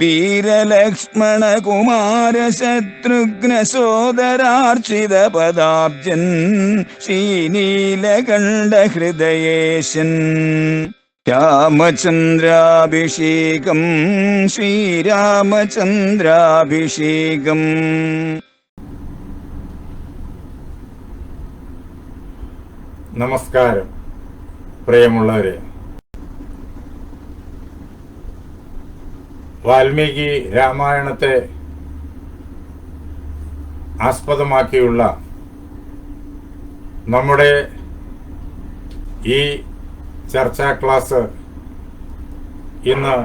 വീരലക്ഷ്മണ കുമാര ശത്രുഘ്ന സോദരാർച്ചിത പദാബ്ജൻ ശ്രീനീലകണ്ഠ ഹൃദയേശൻ രാമചന്ദ്രാഭിഷേകം ശ്രീരാമചന്ദ്രാഭിഷേകം. നമസ്കാരം. പ്രിയമുള്ളവരെ വാൽമീകി രാമായണത്തെ ആസ്പദമാക്കിയുള്ള നമ്മുടെ ഈ ചർച്ചാ ക്ലാസ് ഇന്ന്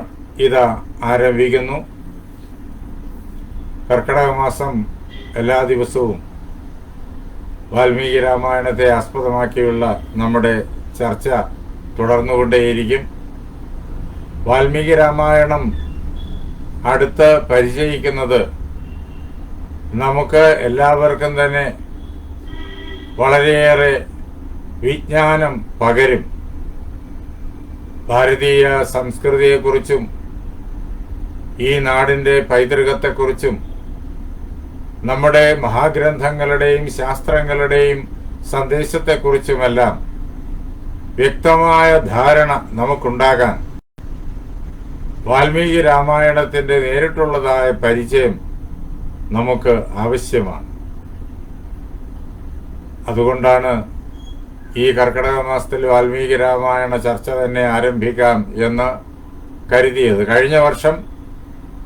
ഇത് ആരംഭിക്കുന്നു. കർക്കിടക മാസം എല്ലാ ദിവസവും വാൽമീകി രാമായണത്തെ ആസ്പദമാക്കിയുള്ള നമ്മുടെ ചർച്ച തുടർന്നുകൊണ്ടേയിരിക്കും. വാൽമീകി രാമായണം അടുത്ത് പരിചയിക്കുന്നത് നമുക്ക് എല്ലാവർക്കും തന്നെ വളരെയേറെ വിജ്ഞാനം പകരും. ഭാരതീയ സംസ്കൃതിയെക്കുറിച്ചും ഈ നാടിന്റെ പൈതൃകത്തെക്കുറിച്ചും നമ്മുടെ മഹാഗ്രന്ഥങ്ങളുടെയും ശാസ്ത്രങ്ങളുടെയും സന്ദേശത്തെക്കുറിച്ചുമെല്ലാം വ്യക്തമായ ധാരണ നമുക്കുണ്ടാകാൻ വാൽമീകി രാമായണത്തിന്റെ നേരിട്ടുള്ളതായ പരിചയം നമുക്ക് ആവശ്യമാണ്. അതുകൊണ്ടാണ് ഈ കർക്കിടക മാസത്തിൽ വാൽമീകി രാമായണ ചർച്ച തന്നെ ആരംഭിക്കാം എന്ന് കരുതിയത്. കഴിഞ്ഞ വർഷം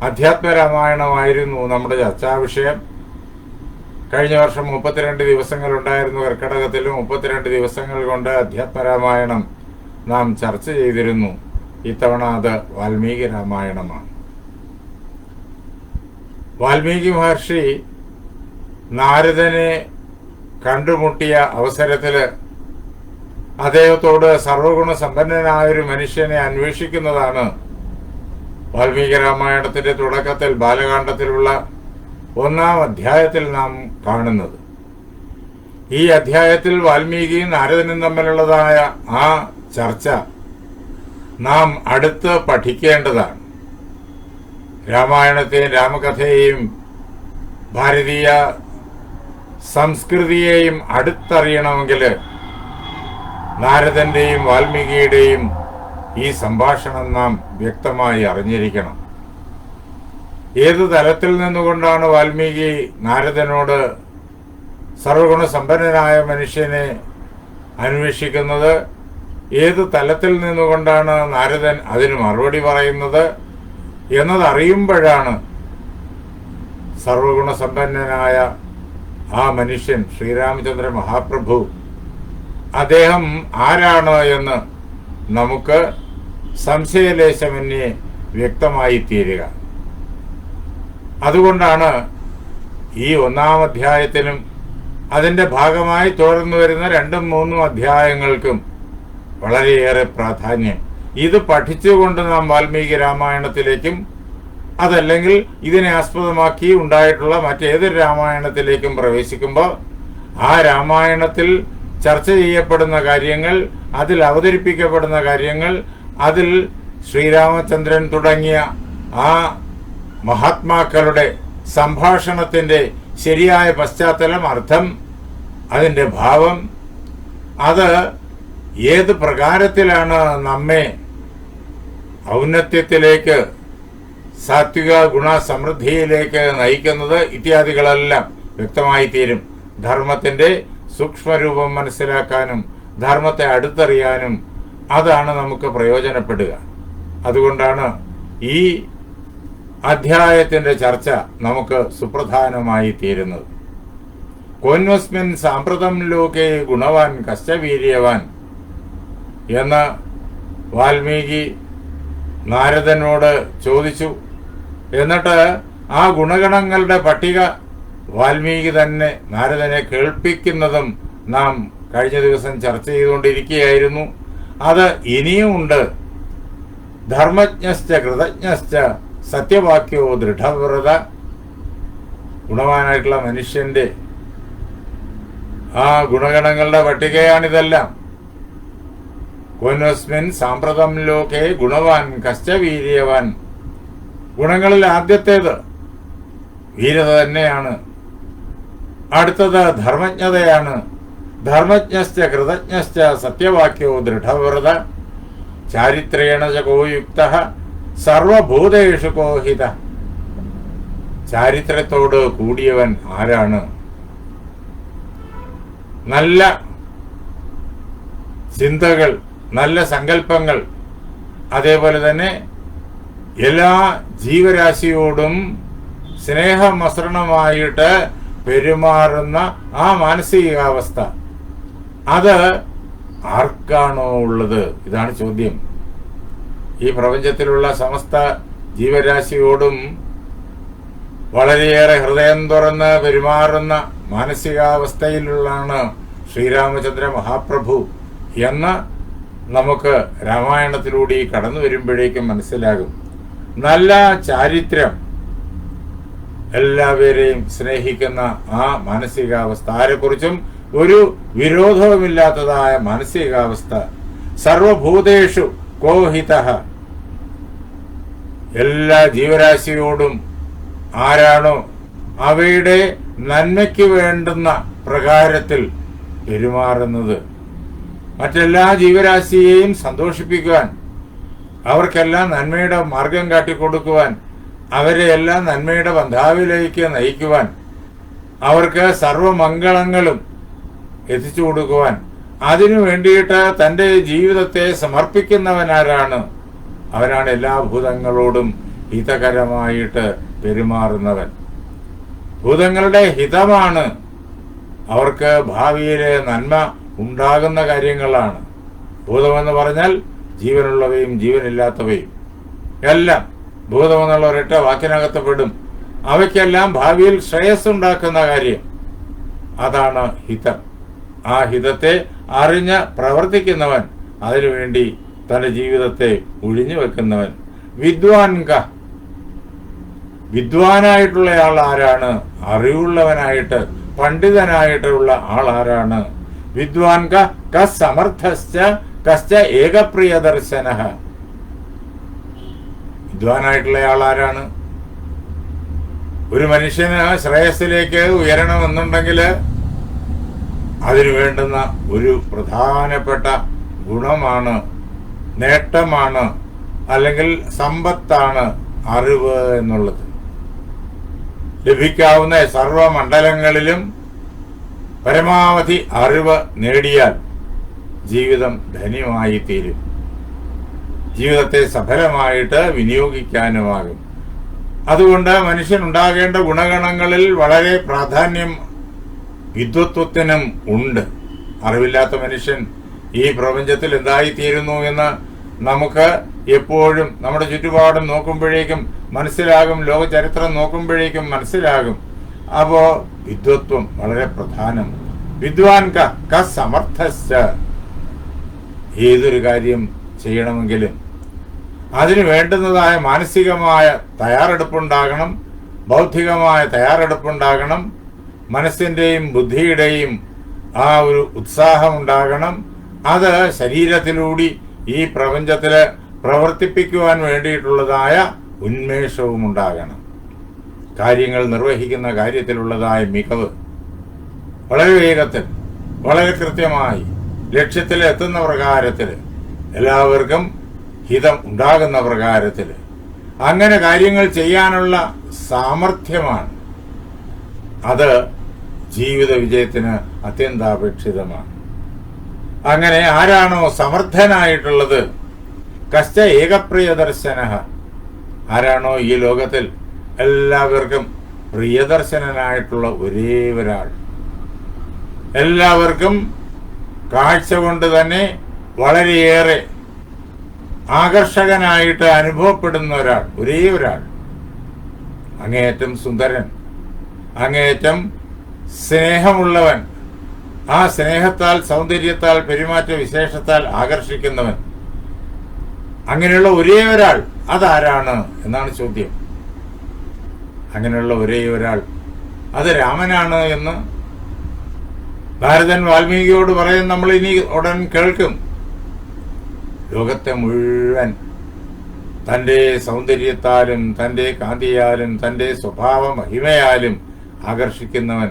അധ്യാത്മ രാമായണമായിരുന്നു നമ്മുടെ ചർച്ചാ വിഷയം. കഴിഞ്ഞ വർഷം മുപ്പത്തിരണ്ട് ദിവസങ്ങൾ ഉണ്ടായിരുന്നു കർക്കിടകത്തിലും. മുപ്പത്തിരണ്ട് ദിവസങ്ങൾ കൊണ്ട് അധ്യാത്മ രാമായണം നാം ചർച്ച ചെയ്തിരുന്നു. ഇത്തവണ അത് വാൽമീകി രാമായണമാണ്. വാൽമീകി മഹർഷി നാരദനെ കണ്ടുമുട്ടിയ അവസരത്തിൽ അദ്ദേഹത്തോട് സർവഗുണ സമ്പന്നനായ ഒരു മനുഷ്യനെ അന്വേഷിക്കുന്നതാണ് വാൽമീകി രാമായണത്തിന്റെ തുടക്കത്തിൽ ബാലകാണ്ഡത്തിലുള്ള ഒന്നാം അധ്യായത്തിൽ നാം കാണുന്നത്. ഈ അധ്യായത്തിൽ വാൽമീകിയും നാരദനും തമ്മിലുള്ളതായ ആ ചർച്ച നാം അടുത്ത് പഠിക്കേണ്ടതാണ്. രാമായണത്തെയും രാമകഥയെയും ഭാരതീയ സംസ്കൃതിയെയും അടുത്തറിയണമെങ്കിൽ നാരദന്റെയും വാൽമീകിയുടെയും ഈ സംഭാഷണം നാം വ്യക്തമായി അറിഞ്ഞിരിക്കണം. ഏത് തലത്തിൽ നിന്നുകൊണ്ടാണ് വാൽമീകി നാരദനോട് സർവഗുണസമ്പന്നനായ മനുഷ്യനെ അന്വേഷിക്കുന്നത്? ഏത് തലത്തിൽ നിന്നുകൊണ്ടാണ് നാരദൻ അതിന് മറുപടി പറയുന്നത് എന്നതറിയുമ്പോഴാണ് സർവഗുണസമ്പന്നനായ ആ മനുഷ്യൻ ശ്രീരാമചന്ദ്ര മഹാപ്രഭു അദ്ദേഹം ആരാണ് എന്ന് നമുക്ക് സംശയലേശമന്യേ വ്യക്തമായി തീരുക. അതുകൊണ്ടാണ് ഈ ഒന്നാം അധ്യായത്തിനും അതിന്റെ ഭാഗമായി തുടർന്നു വരുന്ന രണ്ടും മൂന്നും അധ്യായങ്ങൾക്കും വളരെയേറെ പ്രാധാന്യം. ഇത് പഠിച്ചുകൊണ്ട് നാം വാൽമീകി രാമായണത്തിലേക്കും അതല്ലെങ്കിൽ ഇതിനെ ആസ്പദമാക്കി ഉണ്ടായിട്ടുള്ള മറ്റേതൊരു രാമായണത്തിലേക്കും പ്രവേശിക്കുമ്പോൾ ആ രാമായണത്തിൽ ചർച്ച ചെയ്യപ്പെടുന്ന കാര്യങ്ങൾ അതിൽ അവതരിപ്പിക്കപ്പെടുന്ന കാര്യങ്ങൾ അതിൽ ശ്രീരാമചന്ദ്രൻ തുടങ്ങിയ ആ മഹാത്മാക്കളുടെ സംഭാഷണത്തിന്റെ ശരിയായ പശ്ചാത്തലം അർത്ഥം അതിന്റെ ഭാവം അത് ഏത് പ്രകാരത്തിലാണ് നമ്മെ ഔന്നത്യത്തിലേക്ക് സാത്വിക ഗുണ സമൃദ്ധിയിലേക്ക് നയിക്കുന്നത്? ഇത്യാദികളെല്ലാം വ്യക്തമായി തീരും ധർമ്മത്തിന്റെ സൂക്ഷ്മരൂപം മനസ്സിലാക്കാനും ധർമ്മത്തെ അടുത്തറിയാനും അതാണ് നമുക്ക് പ്രയോജനപ്പെടുക. അതുകൊണ്ടാണ് ഈ അധ്യായത്തിന്റെ ചർച്ച നമുക്ക് സുപ്രധാനമായി തീരുന്നത്. കോന്വസ്മിൻ സാമ്പ്രതം ലോകെ ഗുണവാൻ കശ്ചവീര്യവാൻ എന്ന് വാൽമീകി നാരദനോട് ചോദിച്ചു. എന്നിട്ട് ആ ഗുണഗണങ്ങളുടെ പട്ടിക വാൽമീകി തന്നെ നാരദനെ കേൾപ്പിക്കുന്നതും നാം കഴിഞ്ഞ ദിവസം ചർച്ച ചെയ്തുകൊണ്ടിരിക്കുകയായിരുന്നു. അത് ഇനിയുമുണ്ട് ധർമ്മജ്ഞശ്ച കൃതജ്ഞശ്ച സത്യവാക്യോ ദൃഢവ്രത. ഗുണവാനായിട്ടുള്ള മനുഷ്യന്റെ ആ ഗുണഗണങ്ങളുടെ പട്ടികയാണിതെല്ലാം. കോനോസ്മിൻ സാമ്പ്രതം ലോകെ ഗുണവാൻ കശ്ച വീര്യവാൻ. ഗുണങ്ങളിൽ ആദ്യത്തേത് വീരത തന്നെയാണ്. അടുത്തത് ധർമ്മജ്ഞതയാണ്. ധർമ്മജ്ഞശ്ച കൃതജ്ഞശ്ച സത്യവാക്യോ ദൃഢവ്രത. ചാരിത്രേണ ച കോയുക്ത സർവഭൂതേഷു കോഹിത. ചാരിത്രത്തോട് കൂടിയവൻ ആരാണ്? നല്ല ചിന്തകൾ നല്ല സങ്കല്പങ്ങൾ. അതേപോലെ തന്നെ എല്ലാ ജീവരാശിയോടും സ്നേഹമസൃണമായിട്ട് പെരുമാറുന്ന ആ മാനസികാവസ്ഥ. അത് ആർക്കാണോ ഉള്ളത്? ഇതാണ് ചോദ്യം. ഈ പ്രപഞ്ചത്തിലുള്ള സമസ്ത ജീവരാശിയോടും വളരെയേറെ ഹൃദയം തുറന്ന് പെരുമാറുന്ന മാനസികാവസ്ഥയിലുള്ളാണ് ശ്രീരാമചന്ദ്ര മഹാപ്രഭു എന്ന് നമുക്ക് രാമായണത്തിലൂടെ കടന്നു വരുമ്പോഴേക്കും മനസ്സിലാകും. നല്ല ചാരിത്രം എല്ലാവരെയും സ്നേഹിക്കുന്ന ആ മാനസികാവസ്ഥ. ആരെക്കുറിച്ചും ഒരു വിരോധവുമില്ലാത്തതായ മാനസികാവസ്ഥ. സർവഭൂതേഷു കോഹിത. എല്ലാ ജീവരാശിയോടും ആരാണോ അവയുടെ നന്മയ്ക്ക് വേണ്ടുന്ന പ്രകാരത്തിൽ പെരുമാറുന്നത്. മറ്റെല്ലാ ജീവരാശിയെയും സന്തോഷിപ്പിക്കുവാൻ അവർക്കെല്ലാം നന്മയുടെ മാർഗം കാട്ടിക്കൊടുക്കുവാൻ അവരെ എല്ലാം നന്മയുടെ ബന്ധാവിലേക്ക് നയിക്കുവാൻ അവർക്ക് സർവമംഗളങ്ങളും എത്തിച്ചു കൊടുക്കുവാൻ. അതിനു വേണ്ടിയിട്ട് തന്റെ ജീവിതത്തെ സമർപ്പിക്കുന്നവനാരാണ്? അവനാണ് എല്ലാ ഭൂതങ്ങളോടും ഹിതകരമായിട്ട് പെരുമാറുന്നവൻ. ഭൂതങ്ങളുടെ ഹിതമാണ് അവർക്ക് ഭാവിയിലെ നന്മ ഉണ്ടാകുന്ന കാര്യങ്ങളാണ്. ഭൂതമെന്ന് പറഞ്ഞാൽ ജീവനുള്ളവയും ജീവനില്ലാത്തവയും. എല്ലാം ഭൂതമെന്നുള്ള ഒരൊറ്റ വാക്കിനകത്ത് പെടും. അവയ്ക്കെല്ലാം ഭാവിയിൽ ശ്രേയസ് ഉണ്ടാക്കുന്ന കാര്യം. അതാണ് ഹിതം. ആ ഹിതത്തെ അറിഞ്ഞ് പ്രവർത്തിക്കുന്നവൻ അതിനുവേണ്ടി തന്റെ ജീവിതത്തെ ഒഴിഞ്ഞു വെക്കുന്നവൻ. വിദ്വാൻക. വിദ്വാനായിട്ടുള്ള ആൾ ആരാണ് അറിവുള്ളവനായിട്ട് പണ്ഡിതനായിട്ടുള്ള ആൾ ആരാണ് വിദ്വാൻ ക കസമർത്ഥശ്ച കശ്ച ഏകപ്രിയദർശന. വിദ്വാനായിട്ടുള്ള ആൾ ആരാണ് ഒരു മനുഷ്യന് ശ്രേയസ്സിലേക്ക് ഉയരണമെന്നുണ്ടെങ്കിൽ അതിനു വേണ്ടുന്ന ഒരു പ്രധാനപ്പെട്ട ഗുണമാണ് നേട്ടമാണ് അല്ലെങ്കിൽ സമ്പത്താണ് അറിവ് എന്നുള്ളത്. ലഭിക്കാവുന്ന സർവമണ്ഡലങ്ങളിലും പരമാവധി അറിവ് നേടിയാൽ ജീവിതം ധന്യമായി തീരും ജീവിതത്തെ സഫലമായിട്ട് വിനിയോഗിക്കാനുമാകും. അതുകൊണ്ട് മനുഷ്യൻ ഉണ്ടാകേണ്ട ഗുണഗണങ്ങളിൽ വളരെ പ്രാധാന്യം വിദ്വത്വത്തിനും ഉണ്ട്. അറിവില്ലാത്ത മനുഷ്യൻ ഈ പ്രപഞ്ചത്തിൽ എന്തായിത്തീരുന്നു എന്ന് നമുക്ക് എപ്പോഴും നമ്മുടെ ചുറ്റുപാടും നോക്കുമ്പോഴേക്കും മനസ്സിലാകും. ലോകചരിത്രം നോക്കുമ്പോഴേക്കും മനസ്സിലാകും. അപ്പോ വിദ്വത്വം വളരെ പ്രധാനം. വിദ്വാൻ ക ഏതൊരു കാര്യം ചെയ്യണമെങ്കിലും അതിന് വേണ്ടുന്നതായ മാനസികമായ തയ്യാറെടുപ്പുണ്ടാകണം ബൗദ്ധികമായ തയ്യാറെടുപ്പുണ്ടാകണം മനസ്സിന്റെയും ബുദ്ധിയുടെയും ആ ഒരു ഉത്സാഹം ഉണ്ടാകണം. അത് ശരീരത്തിലൂടി ഈ പ്രപഞ്ചത്തിൽ പ്രവർത്തിപ്പിക്കുവാൻ വേണ്ടിയിട്ടുള്ളതായ ഉന്മേഷവും ഉണ്ടാകണം കാര്യങ്ങൾ നിർവഹിക്കുന്ന കാര്യത്തിലുള്ളതായ മികവ് വളരെ വേഗത്തിൽ വളരെ കൃത്യമായി ലക്ഷ്യത്തിൽ എത്തുന്ന പ്രകാരത്തിൽ എല്ലാവർക്കും ഹിതം ഉണ്ടാകുന്ന പ്രകാരത്തിൽ അങ്ങനെ കാര്യങ്ങൾ ചെയ്യാനുള്ള സാമർഥ്യമാണ്. അത് ജീവിത വിജയത്തിന് അത്യന്താപേക്ഷിതമാണ്. അങ്ങനെ ആരാണോ സമർത്ഥനായിട്ടുള്ളത് കശ്ച ഏകപ്രിയദർശന. ആരാണോ ഈ ലോകത്തിൽ എല്ലാവർക്കും പ്രിയദർശനനായിട്ടുള്ള ഒരേ ഒരാൾ. എല്ലാവർക്കും കാഴ്ച കൊണ്ട് തന്നെ വളരെയേറെ ആകർഷകനായിട്ട് അനുഭവപ്പെടുന്ന ഒരാൾ ഒരേ ഒരാൾ. അങ്ങേയറ്റം സുന്ദരൻ അങ്ങേയറ്റം സ്നേഹമുള്ളവൻ ആ സ്നേഹത്താൽ സൗന്ദര്യത്താൽ പെരുമാറ്റ വിശേഷത്താൽ ആകർഷിക്കുന്നവൻ. അങ്ങനെയുള്ള ഒരേ ഒരാൾ അതാരാണ്? എന്നാണ് ചോദ്യം. അങ്ങനെയുള്ള ഒരേ ഒരാൾ. അത് രാമനാണ് എന്ന് ഭാരതൻ വാൽമീകിയോട് പറയാൻ നമ്മൾ ഇനി ഉടൻ കേൾക്കും. ലോകത്തെ മുഴുവൻ തന്റെ സൗന്ദര്യത്താലും തന്റെ കാന്തിയാലും തന്റെ സ്വഭാവ മഹിമയാലും ആകർഷിക്കുന്നവൻ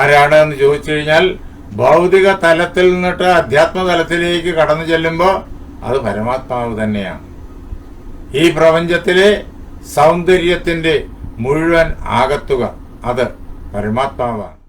ആരാണ് എന്ന് ചോദിച്ചു കഴിഞ്ഞാൽ ഭൗതിക തലത്തിൽ നിന്നിട്ട് അധ്യാത്മ തലത്തിലേക്ക് കടന്നു ചെല്ലുമ്പോൾ അത് പരമാത്മാവ് തന്നെയാണ്. ഈ പ്രപഞ്ചത്തിലെ സൗന്ദര്യത്തിന്റെ മുഴുവൻ ആകത്തുക. അത് പരമാത്മാവാണ്.